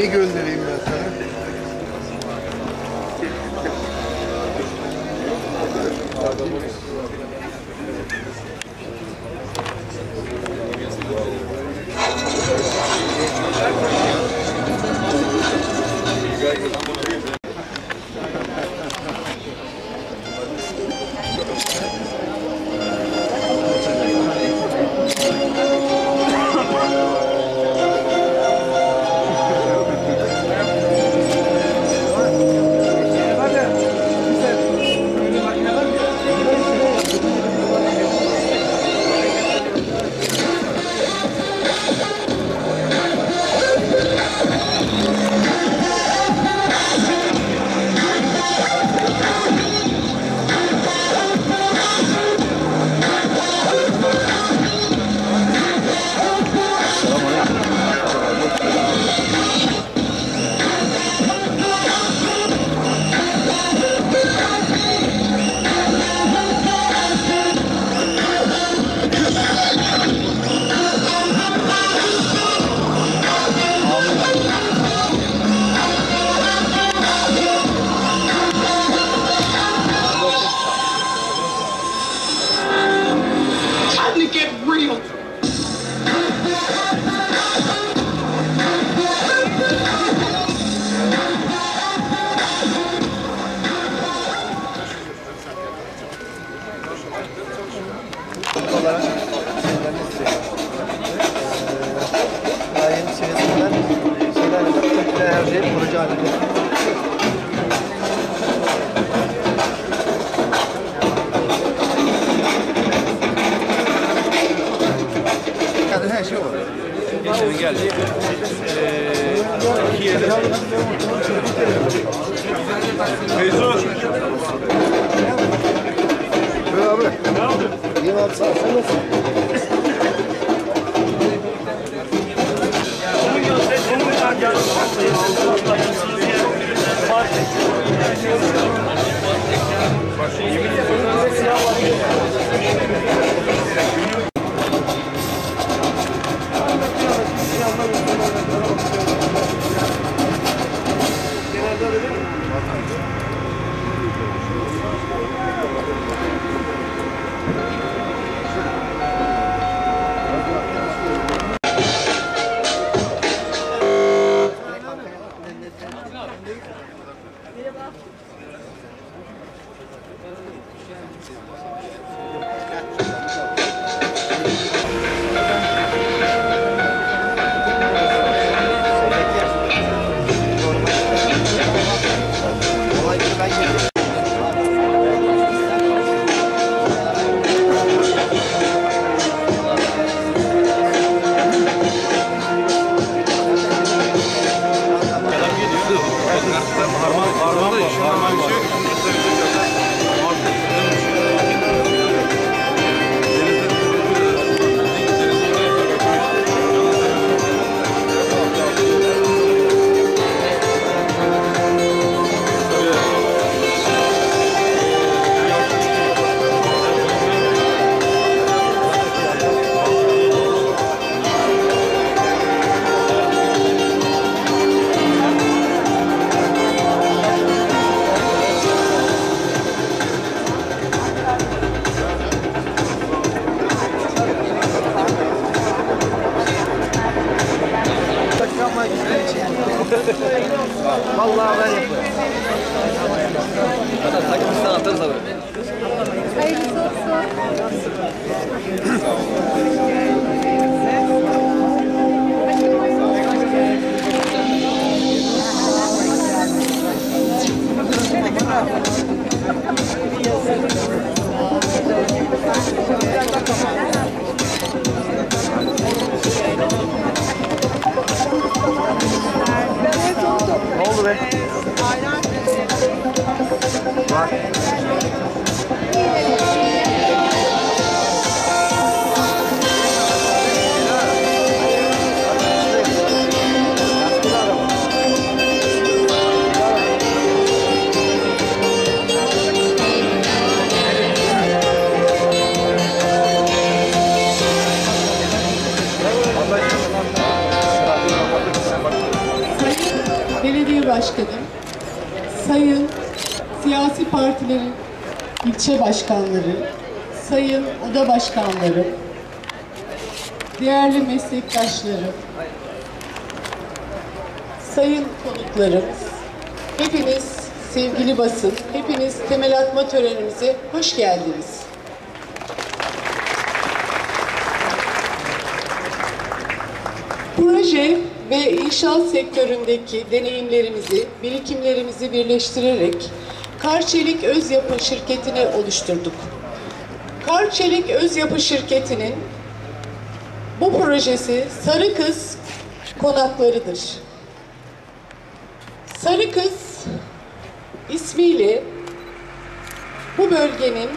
Neyi göndereyim 이거. Var. Başkanları, sayın oda başkanları, değerli meslektaşlarım, sayın konuklarımız, hepiniz sevgili basın, hepiniz temel atma törenimize hoş geldiniz. Proje ve inşaat sektöründeki deneyimlerimizi, birikimlerimizi birleştirerek Karçelik Öz Yapı şirketini oluşturduk. Karçelik Öz Yapı şirketinin bu projesi Sarı Kız konaklarıdır. Sarı Kız ismiyle bu bölgenin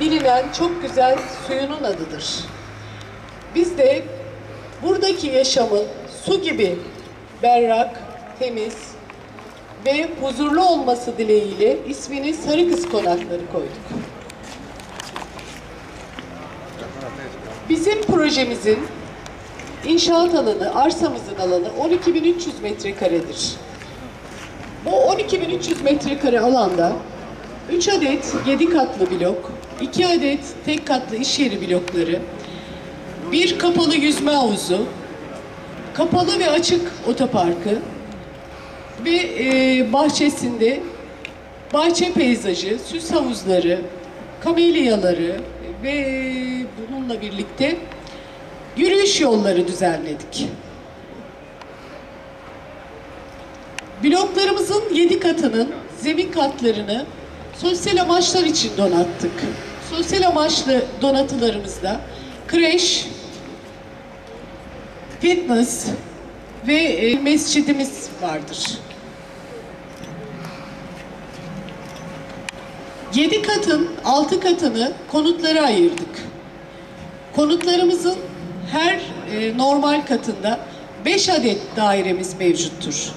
bilinen çok güzel suyunun adıdır. Biz de buradaki yaşamın su gibi berrak, temiz ve huzurlu olması dileğiyle ismini Sarı Kız Konakları koyduk. Bizim projemizin inşaat alanı, arsamızın alanı 12.300 metrekaredir. Bu 12.300 metrekare alanda 3 adet 7 katlı blok, 2 adet tek katlı iş yeri blokları, bir kapalı yüzme havuzu, kapalı ve açık otoparkı ve e, bahçesinde bahçe peyzajı, süs havuzları, kamelyaları ve e, bununla birlikte yürüyüş yolları düzenledik. Bloklarımızın 7 katının zemin katlarını sosyal amaçlar için donattık. Sosyal amaçlı donatılarımızda kreş, fitness ve e, mescidimiz vardır. 7 katın 6 katını konutlara ayırdık. Konutlarımızın her e, normal katında 5 adet dairemiz mevcuttur.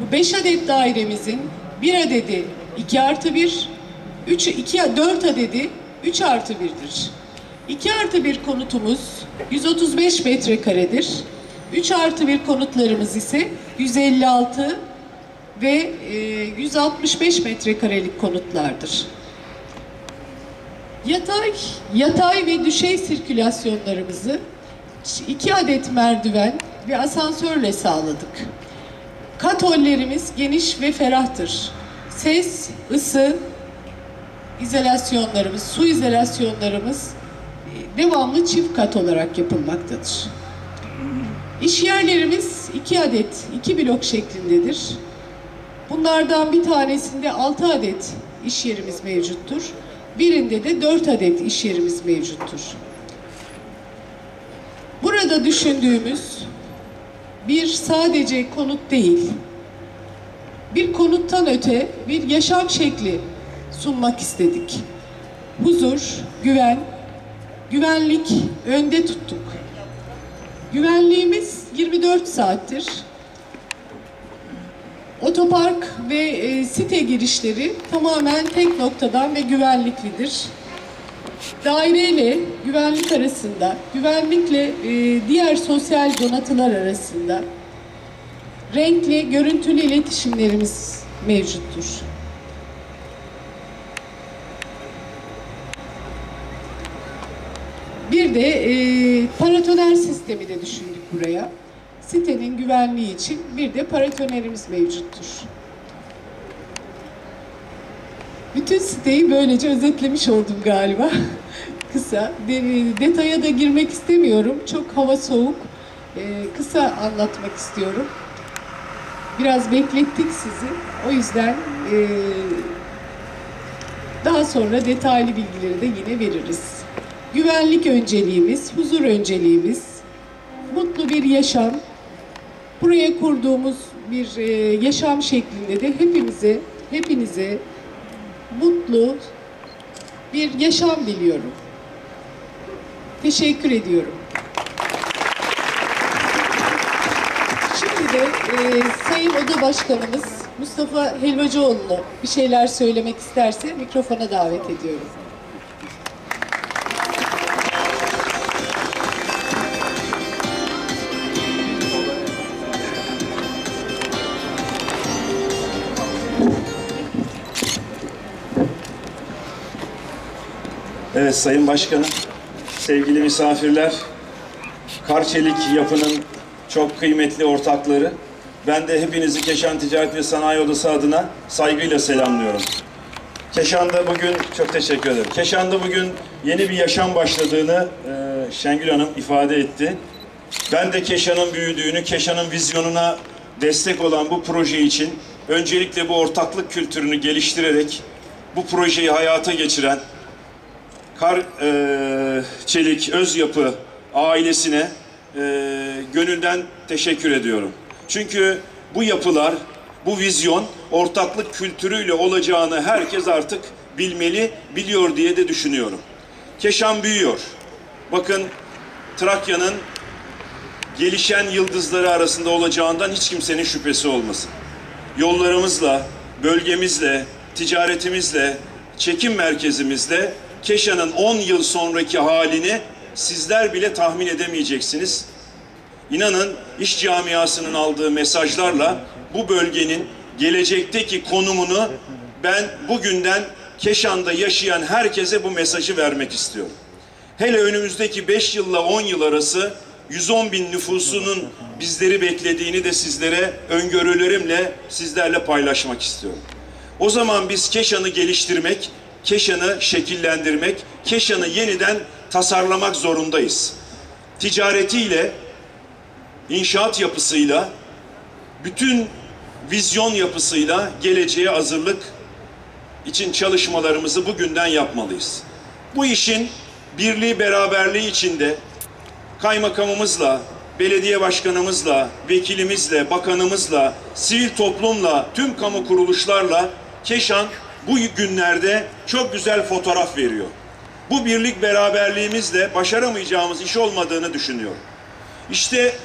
Bu 5 adet dairemizin bir adedi 2 artı 1, 3, 2, 4 adedi 3 artı 1'dir. 2 artı 1 konutumuz 135 metrekaredir. 3 artı 1 konutlarımız ise 156 ve e, 165 metrekarelik konutlardır. Yatay, yatay ve düşey sirkülasyonlarımızı iki adet merdiven ve asansörle sağladık. Katollerimiz geniş ve ferahtır. Ses, ısı, izolasyonlarımız, su izolasyonlarımız e, devamlı çift kat olarak yapılmaktadır. İş yerlerimiz iki adet, iki blok şeklindedir. Bunlardan bir tanesinde altı adet iş yerimiz mevcuttur. Birinde de dört adet iş yerimiz mevcuttur. Burada düşündüğümüz bir sadece konut değil, bir konuttan öte bir yaşam şekli sunmak istedik. Huzur, güven, güvenlik önde tuttuk. Güvenliğimiz 24 saattir. Otopark ve e, site girişleri tamamen tek noktadan ve güvenliklidir. Daire ile güvenlik arasında, güvenlikle e, diğer sosyal donatılar arasında renkli, görüntülü iletişimlerimiz mevcuttur. Bir de e, paratoner sistemi de düşündük buraya. Sitenin güvenliği için bir de paratonerimiz mevcuttur. Bütün siteyi böylece özetlemiş oldum galiba. kısa. De- detaya da girmek istemiyorum. Çok hava soğuk. E, kısa anlatmak istiyorum. Biraz beklettik sizi. O yüzden e, daha sonra detaylı bilgileri de yine veririz. Güvenlik önceliğimiz, huzur önceliğimiz, mutlu bir yaşam. Buraya kurduğumuz bir e, yaşam şeklinde de hepimize, hepinize mutlu bir yaşam diliyorum. Teşekkür ediyorum. Şimdi de e, Sayın Oda Başkanımız Mustafa Helvacıoğlu bir şeyler söylemek isterse mikrofona davet ediyorum. Evet Sayın Başkanım, sevgili misafirler, Karçelik yapının çok kıymetli ortakları, ben de hepinizi Keşan Ticaret ve Sanayi Odası adına saygıyla selamlıyorum. Keşan'da bugün, çok teşekkür ederim. Keşan'da bugün yeni bir yaşam başladığını e, Şengül Hanım ifade etti. Ben de Keşan'ın büyüdüğünü, Keşan'ın vizyonuna destek olan bu proje için öncelikle bu ortaklık kültürünü geliştirerek bu projeyi hayata geçiren Kar e, Çelik Öz Yapı ailesine e, gönülden teşekkür ediyorum. Çünkü bu yapılar, bu vizyon ortaklık kültürüyle olacağını herkes artık bilmeli, biliyor diye de düşünüyorum. Keşan büyüyor. Bakın Trakya'nın gelişen yıldızları arasında olacağından hiç kimsenin şüphesi olmasın. Yollarımızla, bölgemizle, ticaretimizle, çekim merkezimizle Keşan'ın 10 yıl sonraki halini sizler bile tahmin edemeyeceksiniz. İnanın iş camiasının aldığı mesajlarla bu bölgenin gelecekteki konumunu ben bugünden Keşan'da yaşayan herkese bu mesajı vermek istiyorum. Hele önümüzdeki 5 yılla 10 yıl arası 110 bin nüfusunun bizleri beklediğini de sizlere öngörülerimle sizlerle paylaşmak istiyorum. O zaman biz Keşan'ı geliştirmek, Keşan'ı şekillendirmek, Keşan'ı yeniden tasarlamak zorundayız. Ticaretiyle, inşaat yapısıyla, bütün vizyon yapısıyla geleceğe hazırlık için çalışmalarımızı bugünden yapmalıyız. Bu işin birliği beraberliği içinde kaymakamımızla, belediye başkanımızla, vekilimizle, bakanımızla, sivil toplumla, tüm kamu kuruluşlarla Keşan bu günlerde çok güzel fotoğraf veriyor. Bu birlik beraberliğimizle başaramayacağımız iş olmadığını düşünüyorum. İşte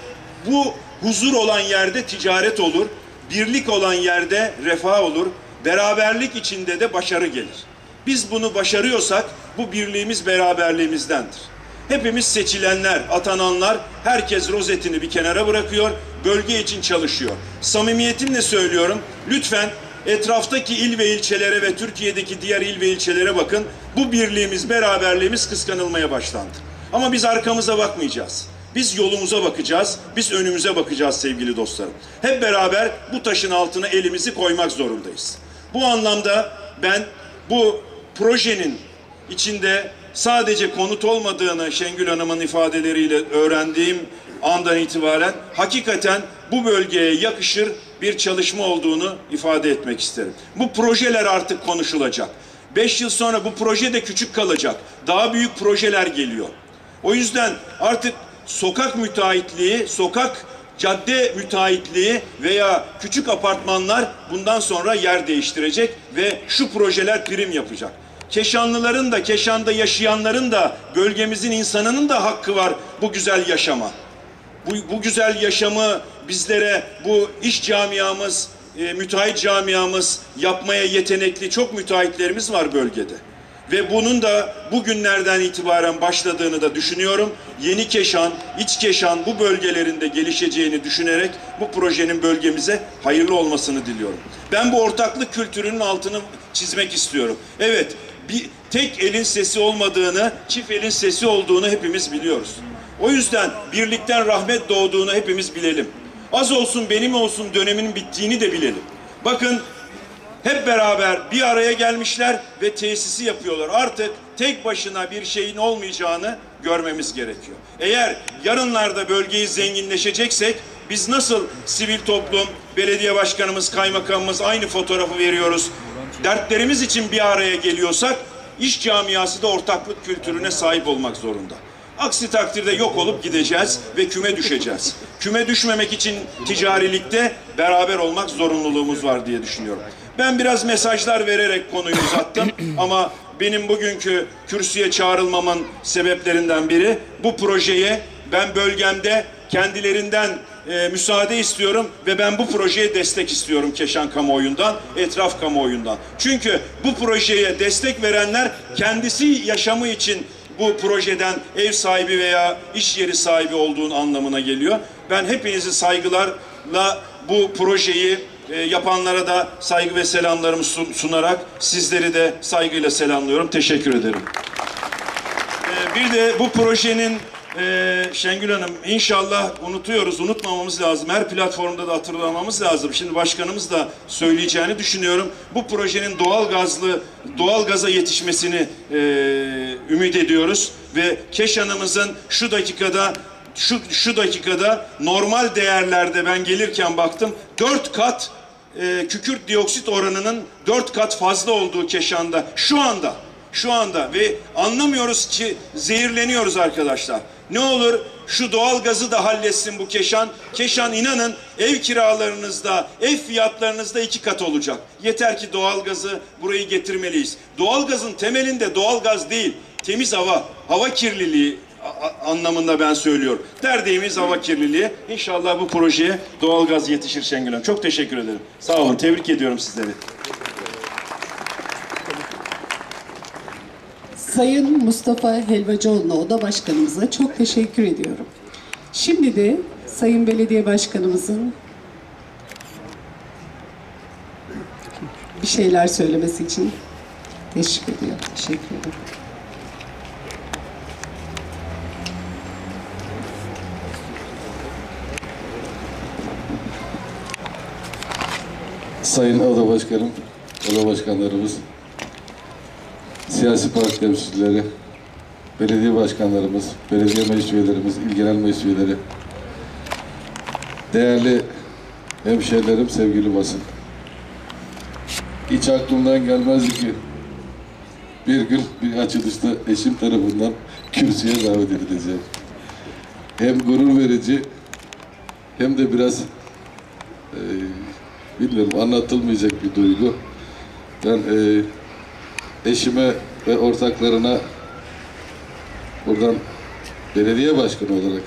bu huzur olan yerde ticaret olur, birlik olan yerde refah olur, beraberlik içinde de başarı gelir. Biz bunu başarıyorsak bu birliğimiz beraberliğimizdendir. Hepimiz seçilenler, atananlar, herkes rozetini bir kenara bırakıyor, bölge için çalışıyor. Samimiyetimle söylüyorum, lütfen etraftaki il ve ilçelere ve Türkiye'deki diğer il ve ilçelere bakın. Bu birliğimiz, beraberliğimiz kıskanılmaya başlandı. Ama biz arkamıza bakmayacağız. Biz yolumuza bakacağız, biz önümüze bakacağız sevgili dostlarım. Hep beraber bu taşın altına elimizi koymak zorundayız. Bu anlamda ben bu projenin içinde sadece konut olmadığını Şengül Hanım'ın ifadeleriyle öğrendiğim andan itibaren hakikaten bu bölgeye yakışır bir çalışma olduğunu ifade etmek isterim. Bu projeler artık konuşulacak. Beş yıl sonra bu proje de küçük kalacak. Daha büyük projeler geliyor. O yüzden artık sokak müteahhitliği, sokak cadde müteahhitliği veya küçük apartmanlar bundan sonra yer değiştirecek ve şu projeler prim yapacak. Keşanlıların da, Keşan'da yaşayanların da, bölgemizin insanının da hakkı var bu güzel yaşama. Bu, bu güzel yaşamı bizlere bu iş camiamız, e, müteahhit camiamız yapmaya yetenekli çok müteahhitlerimiz var bölgede. Ve bunun da bugünlerden itibaren başladığını da düşünüyorum. Yeni Keşan, İç Keşan bu bölgelerinde gelişeceğini düşünerek bu projenin bölgemize hayırlı olmasını diliyorum. Ben bu ortaklık kültürünün altını çizmek istiyorum. Evet, bir tek elin sesi olmadığını, çift elin sesi olduğunu hepimiz biliyoruz. O yüzden birlikten rahmet doğduğunu hepimiz bilelim. Az olsun benim olsun dönemin bittiğini de bilelim. Bakın hep beraber bir araya gelmişler ve tesisi yapıyorlar. Artık tek başına bir şeyin olmayacağını görmemiz gerekiyor. Eğer yarınlarda bölgeyi zenginleşeceksek biz nasıl sivil toplum, belediye başkanımız, kaymakamımız aynı fotoğrafı veriyoruz. Dertlerimiz için bir araya geliyorsak iş camiası da ortaklık kültürüne sahip olmak zorunda. Aksi takdirde yok olup gideceğiz ve küme düşeceğiz. Küme düşmemek için ticarilikte beraber olmak zorunluluğumuz var diye düşünüyorum. Ben biraz mesajlar vererek konuyu uzattım ama benim bugünkü kürsüye çağrılmamın sebeplerinden biri bu projeye ben bölgemde kendilerinden e, müsaade istiyorum ve ben bu projeye destek istiyorum Keşan kamuoyundan, etraf kamuoyundan. Çünkü bu projeye destek verenler kendisi yaşamı için bu projeden ev sahibi veya iş yeri sahibi olduğun anlamına geliyor. Ben hepinizi saygılarla bu projeyi e, yapanlara da saygı ve selamlarımı sun- sunarak sizleri de saygıyla selamlıyorum. Teşekkür ederim. Ee, bir de bu projenin e, Şengül Hanım inşallah unutuyoruz, unutmamamız lazım. Her platformda da hatırlamamız lazım. Şimdi başkanımız da söyleyeceğini düşünüyorum. Bu projenin doğal gazlı, doğal gaza yetişmesini e, ümit ediyoruz ve Keşan'ımızın şu dakikada şu, şu dakikada normal değerlerde ben gelirken baktım dört kat e, kükürt dioksit oranının dört kat fazla olduğu Keşan'da şu anda şu anda ve anlamıyoruz ki zehirleniyoruz arkadaşlar. Ne olur şu doğal gazı da halletsin bu Keşan. Keşan inanın ev kiralarınızda, ev fiyatlarınızda iki kat olacak. Yeter ki doğal gazı burayı getirmeliyiz. Doğal gazın temelinde doğal gaz değil, temiz hava, hava kirliliği anlamında ben söylüyorum. Derdiğimiz hava kirliliği. İnşallah bu projeye doğal gaz yetişir Şengül Hanım. Çok teşekkür ederim. Sağ olun. Tebrik ediyorum sizleri. Sayın Mustafa Helvacıoğlu'na oda başkanımıza çok teşekkür ediyorum. Şimdi de Sayın Belediye Başkanımızın bir şeyler söylemesi için teşvik ediyorum. Teşekkür ederim. Sayın Oda Başkanım, Oda Başkanlarımız, siyasi parti temsilcileri, belediye başkanlarımız, belediye meclis üyelerimiz, il genel meclis üyeleri, değerli hemşehrilerim, sevgili basın. Hiç aklımdan gelmezdi ki bir gün bir açılışta eşim tarafından kürsüye davet edileceğim. Hem gurur verici hem de biraz eee bilmiyorum anlatılmayacak bir duygu. Ben e, eşime ve ortaklarına buradan belediye başkanı olarak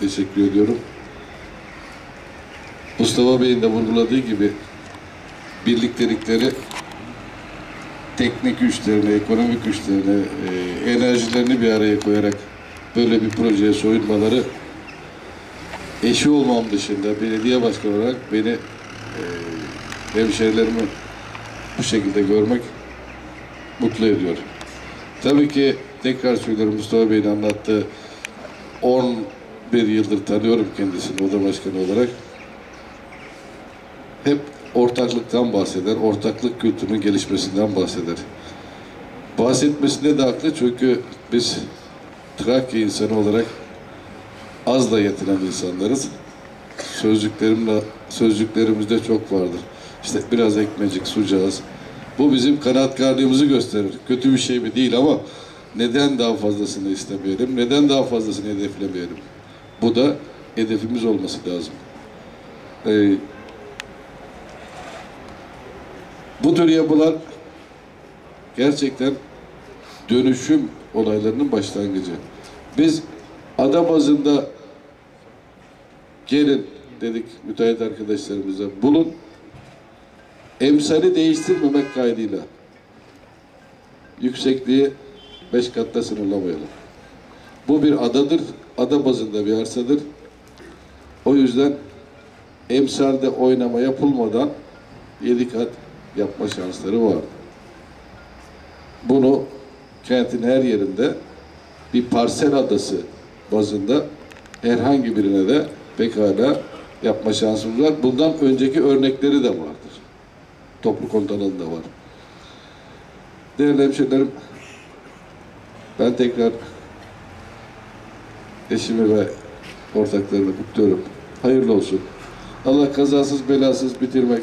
teşekkür ediyorum. Mustafa Bey'in de vurguladığı gibi birliktelikleri teknik güçlerini, ekonomik güçlerini, e, enerjilerini bir araya koyarak böyle bir projeye soyunmaları eşi olmam dışında belediye başkanı olarak beni e, hemşehrilerimi bu şekilde görmek mutlu ediyor. Tabii ki tekrar söylüyorum Mustafa Bey'in anlattığı 11 yıldır tanıyorum kendisini oda başkanı olarak. Hep ortaklıktan bahseder, ortaklık kültürünün gelişmesinden bahseder. Bahsetmesinde de haklı çünkü biz Trakya insanı olarak azla yetinen insanlarız. Sözcüklerimle, sözcüklerimizde çok vardır. İşte biraz ekmecik, sucağız. Bu bizim kanaatkarlığımızı gösterir. Kötü bir şey mi değil ama neden daha fazlasını istemeyelim, neden daha fazlasını hedeflemeyelim? Bu da hedefimiz olması lazım. Ee, bu tür yapılar gerçekten dönüşüm olaylarının başlangıcı. Biz ada bazında gelin dedik müteahhit arkadaşlarımıza bulun emsali değiştirmemek kaydıyla yüksekliği beş katta sınırlamayalım. Bu bir adadır. Ada bazında bir arsadır. O yüzden emsalde oynama yapılmadan yedi kat yapma şansları var. Bunu kentin her yerinde bir parsel adası bazında herhangi birine de pekala yapma şansımız var. Bundan önceki örnekleri de vardır. Toplu komutanında var. Değerli hemşehrilerim, ben tekrar eşimi ve ortaklarını kutluyorum. Hayırlı olsun. Allah kazasız belasız bitirmek,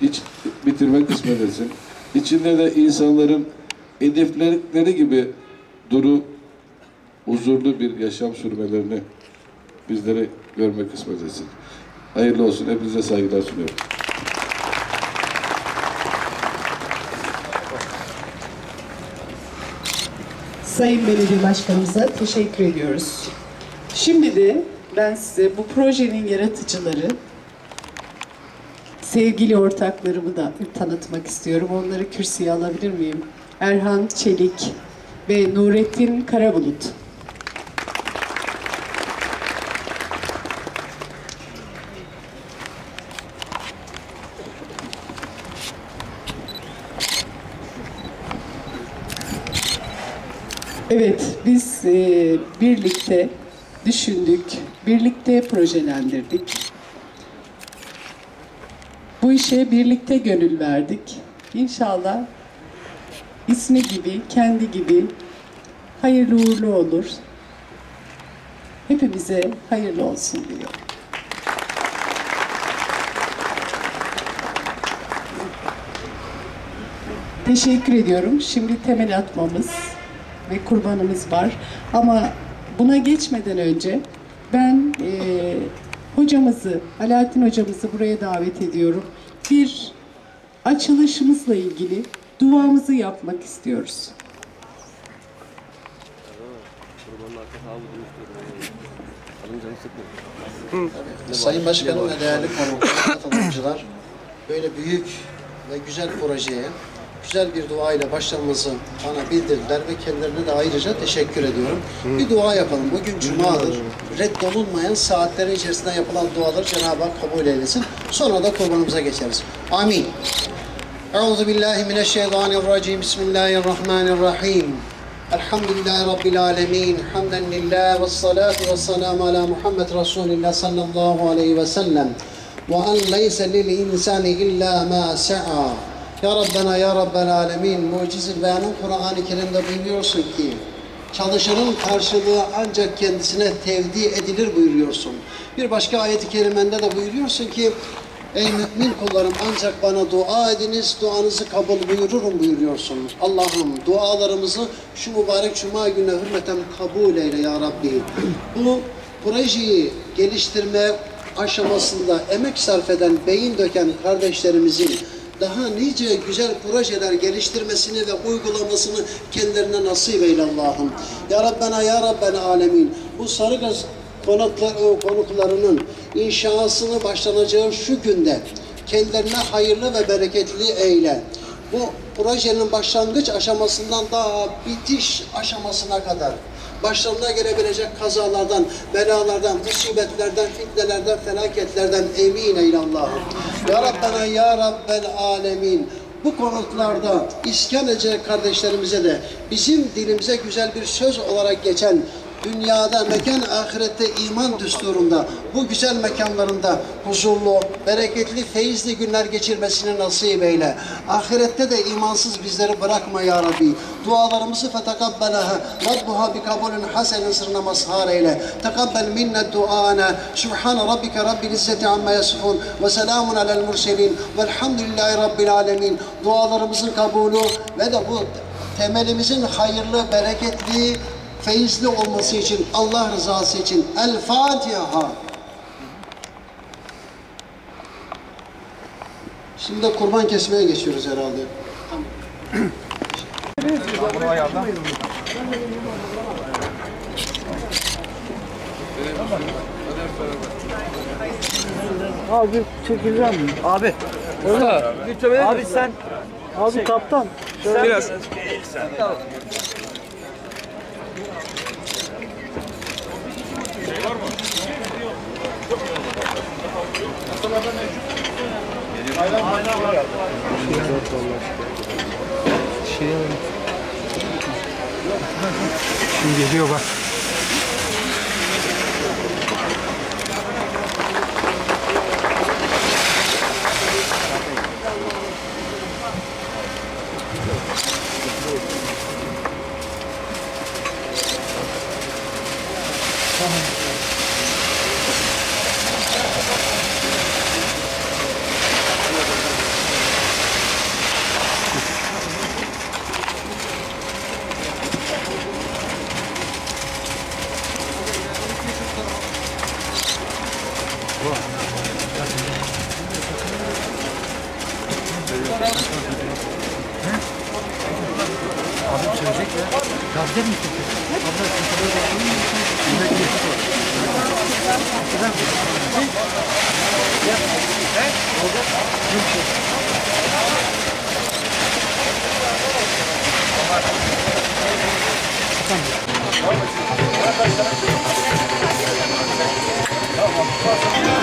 hiç bitirmek kısmet etsin. İçinde de insanların hedefledikleri gibi duru, huzurlu bir yaşam sürmelerini bizlere görmek kısmet etsin. Hayırlı olsun. Hepinize saygılar sunuyorum. Sayın Belediye Başkanımıza teşekkür ediyoruz. Şimdi de ben size bu projenin yaratıcıları, sevgili ortaklarımı da tanıtmak istiyorum. Onları kürsüye alabilir miyim? Erhan Çelik ve Nurettin Karabulut. Evet, biz e, birlikte düşündük, birlikte projelendirdik. Bu işe birlikte gönül verdik. İnşallah ismi gibi, kendi gibi hayırlı uğurlu olur. Hepimize hayırlı olsun diyorum. Teşekkür ediyorum. Şimdi temel atmamız ve kurbanımız var. Ama buna geçmeden önce ben eee, hocamızı, Alaaddin hocamızı buraya davet ediyorum. Bir açılışımızla ilgili duamızı yapmak istiyoruz. Sayın Başkanım ve değerli konuklar, katılımcılar, böyle büyük ve güzel projeye güzel bir dua ile başlamamızı bana bildirdiler ve kendilerine de ayrıca teşekkür ediyorum. Bir dua yapalım. Bugün Cuma'dır. Reddolunmayan saatlerin içerisinde yapılan duaları Cenab-ı Hak kabul eylesin. Sonra da kurbanımıza geçeriz. Amin. Euzu billahi mineşşeytanirracim. Bismillahirrahmanirrahim. Elhamdülillahi Rabbil alemin. Hamden lillah ve salatu ve selamu ala Muhammed Resulillah sallallahu aleyhi ve sellem. Ve en leyse lil insani illa ma sa'a. Ya Rabbena ya Rabbel alemin. Muciz beyanın Kur'an-ı Kerim'de buyuruyorsun ki çalışanın karşılığı ancak kendisine tevdi edilir buyuruyorsun. Bir başka ayet-i kerimende de buyuruyorsun ki Ey mümin kullarım ancak bana dua ediniz, duanızı kabul buyururum buyuruyorsun. Allah'ım dualarımızı şu mübarek cuma gününe hürmeten kabul eyle ya Rabbi. Bu projeyi geliştirme aşamasında emek sarf eden, beyin döken kardeşlerimizin daha nice güzel projeler geliştirmesini ve uygulamasını kendilerine nasip eyle Allah'ım. Ya Rabbena ya Rabbena alemin. Bu Sarıgaz konuklar, konuklarının inşasını başlanacağı şu günde kendilerine hayırlı ve bereketli eyle. Bu projenin başlangıç aşamasından daha bitiş aşamasına kadar başlarına gelebilecek kazalardan, belalardan, musibetlerden, fitnelerden, felaketlerden emin eyle Allah'ım. Ya Rabbena ya Rabbel alemin. Bu konuklarda iskan edecek kardeşlerimize de bizim dilimize güzel bir söz olarak geçen dünyada, mekan ahirette iman düsturunda, bu güzel mekanlarında huzurlu, bereketli, feyizli günler geçirmesini nasip eyle. Ahirette de imansız bizleri bırakma ya Rabbi. Dualarımızı fetekabbelaha, Rabbuha bi kabulün hasenin sırrına mazhar eyle. Tekabbel minnet duana, Subhane Rabbike Rabbil İzzeti amma yasifun ve selamun alel murselin velhamdülillahi Rabbil alemin. Dualarımızın kabulü ve de bu temelimizin hayırlı, bereketli, feyizli olması için, Allah rızası için El Fatiha. Şimdi de kurban kesmeye geçiyoruz herhalde. Abi çekileceğim mi? Abi. Öyle. Abi sen. Abi kaptan. Biraz. Şimdi geliyor bak. Gazete mi istedim? Abla sıkıntı var. Yemek yemek var. Sıkıntı var. Gel. He? Olacak. Yok şey. Tamam. Tamam.